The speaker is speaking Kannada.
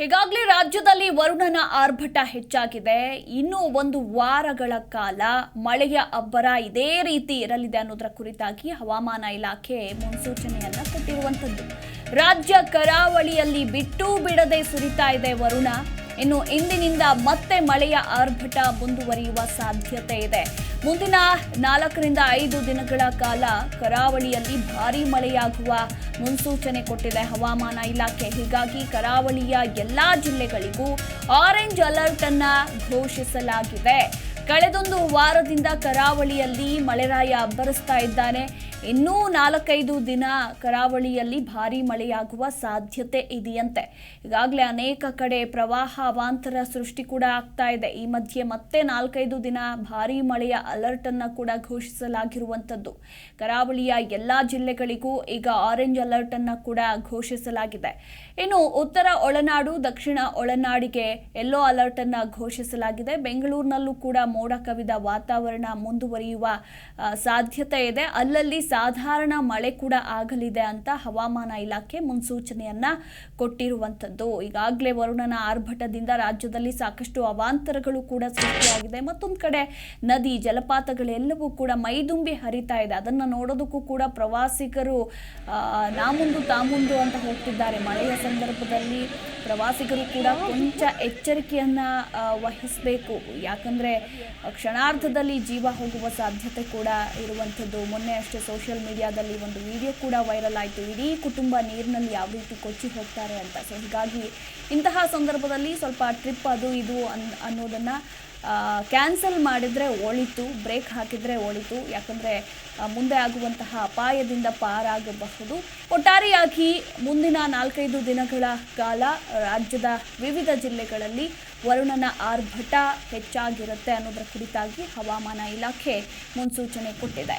ಹೀಗಾಗಲೇ ರಾಜ್ಯದಲ್ಲಿ ವರುಣನ ಆರ್ಭಟ ಹೆಚ್ಚಾಗಿದೆ. ಇನ್ನು ಒಂದು ವಾರಗಳ ಕಾಲ ಮಳೆಯ ಅಬ್ಬರ ಇದೇ ರೀತಿ ಇರಲಿದೆ ಅನ್ನೋದರ ಕುರಿತಾಗಿ ಹವಾಮಾನ ಇಲಾಖೆ ಮುನ್ಸೂಚನೆಯನ್ನ ಕೊಟ್ಟಿರುವಂತದ್ದು ರಾಜ್ಯ ಕರಾವಳಿಯಲ್ಲಿ ಬಿಟ್ಟು ಬಿಡದೆ ಸುರಿತಾ ಇದೆ ವರುಣ. ಇನ್ನು ಇಂದಿನಿಂದ ಮತ್ತೆ ಮಳೆಯ ಆರ್ಭಟ ಮುಂದುವರಿಯುವ ಸಾಧ್ಯತೆ ಇದೆ. ಮುಂದಿನ ನಾಲ್ಕರಿಂದ ಐದು ದಿನಗಳ ಕಾಲ ಕರಾವಳಿಯಲ್ಲಿ ಭಾರೀ ಮಳೆಯಾಗುವ ಮುನ್ಸೂಚನೆ ಕೊಟ್ಟಿದೆ ಹವಾಮಾನ ಇಲಾಖೆ. ಹೀಗಾಗಿ ಕರಾವಳಿಯ ಎಲ್ಲಾ ಜಿಲ್ಲೆಗಳಿಗೂ ಆರೆಂಜ್ ಅಲರ್ಟ್ ಅನ್ನ ಘೋಷಿಸಲಾಗಿದೆ. ಕಳೆದೊಂದು ವಾರದಿಂದ ಕರಾವಳಿಯಲ್ಲಿ ಮಳೆರಾಯ ಅಬ್ಬರಿಸ್ತಾ ಇದ್ದಾನೆ. ಇನ್ನೂ ನಾಲ್ಕೈದು ದಿನ ಕರಾವಳಿಯಲ್ಲಿ ಭಾರೀ ಮಳೆಯಾಗುವ ಸಾಧ್ಯತೆ ಇದೆಯಂತೆ. ಈಗಾಗಲೇ ಅನೇಕ ಕಡೆ ಪ್ರವಾಹ ಅವಾಂತರ ಸೃಷ್ಟಿ ಕೂಡ ಆಗ್ತಾ ಇದೆ. ಈ ಮಧ್ಯೆ ಮತ್ತೆ ನಾಲ್ಕೈದು ದಿನ ಭಾರೀ ಮಳೆಯ ಅಲರ್ಟ್ ಅನ್ನ ಕೂಡ ಘೋಷಿಸಲಾಗಿರುವಂಥದ್ದು. ಕರಾವಳಿಯ ಎಲ್ಲಾ ಜಿಲ್ಲೆಗಳಿಗೂ ಈಗ ಆರೆಂಜ್ ಅಲರ್ಟ್ ಅನ್ನ ಕೂಡ ಘೋಷಿಸಲಾಗಿದೆ. ಇನ್ನು ಉತ್ತರ ಒಳನಾಡು, ದಕ್ಷಿಣ ಒಳನಾಡಿಗೆ ಯೆಲ್ಲೋ ಅಲರ್ಟ್ ಅನ್ನ ಘೋಷಿಸಲಾಗಿದೆ. ಬೆಂಗಳೂರಿನಲ್ಲೂ ಕೂಡ ಮೋಡ ಕವಿದ ವಾತಾವರಣ ಮುಂದುವರಿಯುವ ಸಾಧ್ಯತೆ ಇದೆ. ಅಲ್ಲಲ್ಲಿ ಸಾಧಾರಣ ಮಳೆ ಕೂಡ ಆಗಲಿದೆ ಅಂತ ಹವಾಮಾನ ಇಲಾಖೆ ಮುನ್ಸೂಚನೆಯನ್ನ ಕೊಟ್ಟಿರುವಂಥದ್ದು. ಈಗಾಗಲೇ ವರುಣನ ಆರ್ಭಟದಿಂದ ರಾಜ್ಯದಲ್ಲಿ ಸಾಕಷ್ಟು ಅವಾಂತರಗಳು ಕೂಡ ಸೃಷ್ಟಿಯಾಗಿದೆ. ಮತ್ತೊಂದು ಕಡೆ ನದಿ ಜಲಪಾತಗಳೆಲ್ಲವೂ ಕೂಡ ಮೈದುಂಬಿ ಹರಿತಾ ಇದೆ. ಅದನ್ನು ನೋಡೋದಕ್ಕೂ ಕೂಡ ಪ್ರವಾಸಿಗರು ನಾಮುಂದು ತಾಮುಂದು ಅಂತ ಹೋಗ್ತಿದ್ದಾರೆ. ಮಳೆಯ ಸಂದರ್ಭದಲ್ಲಿ ಪ್ರವಾಸಿಗರು ಕೂಡ ಕೊಂಚ ಎಚ್ಚರಿಕೆಯನ್ನ ವಹಿಸಬೇಕು. ಯಾಕಂದ್ರೆ, ಕ್ಷಣಾರ್ಧದಲ್ಲಿ ಜೀವ ಹೋಗುವ ಸಾಧ್ಯತೆ ಕೂಡ ಇರುವಂಥದ್ದು. ಮೊನ್ನೆ ಅಷ್ಟೇ ಸೋಷಿಯಲ್ ಮೀಡಿಯಾದಲ್ಲಿ ಒಂದು ವಿಡಿಯೋ ಕೂಡ ವೈರಲ್ ಆಯಿತು. ಇಡೀ ಕುಟುಂಬ ನೀರಿನಲ್ಲಿ ಯಾವ ರೀತಿ ಕೊಚ್ಚಿ ಹೋಗ್ತಾರೆ ಅಂತ. ಸೊ, ಹೀಗಾಗಿ ಇಂತಹ ಸಂದರ್ಭದಲ್ಲಿ ಸ್ವಲ್ಪ ಟ್ರಿಪ್ ಅದು ಇದು ಅನ್, ಅನ್ನೋದನ್ನು ಕ್ಯಾನ್ಸಲ್ ಮಾಡಿದರೆ ಒಳಿತು ಬ್ರೇಕ್ ಹಾಕಿದರೆ ಒಳಿತು, ಯಾಕಂದರೆ ಮುಂದೆ ಆಗುವಂತಹ ಅಪಾಯದಿಂದ ಪಾರಾಗಬಹುದು. ಒಟ್ಟಾರೆಯಾಗಿ ಮುಂದಿನ ನಾಲ್ಕೈದು ದಿನಗಳ ಕಾಲ ರಾಜ್ಯದ ವಿವಿಧ ಜಿಲ್ಲೆಗಳಲ್ಲಿ ವರುಣನ ಆರ್ಭಟ ಹೆಚ್ಚಾಗಿರುತ್ತೆ ಅನ್ನೋದರ ಕುರಿತಾಗಿ ಹವಾಮಾನ ಇಲಾಖೆ ಮುನ್ಸೂಚನೆ ಕೊಟ್ಟಿದೆ.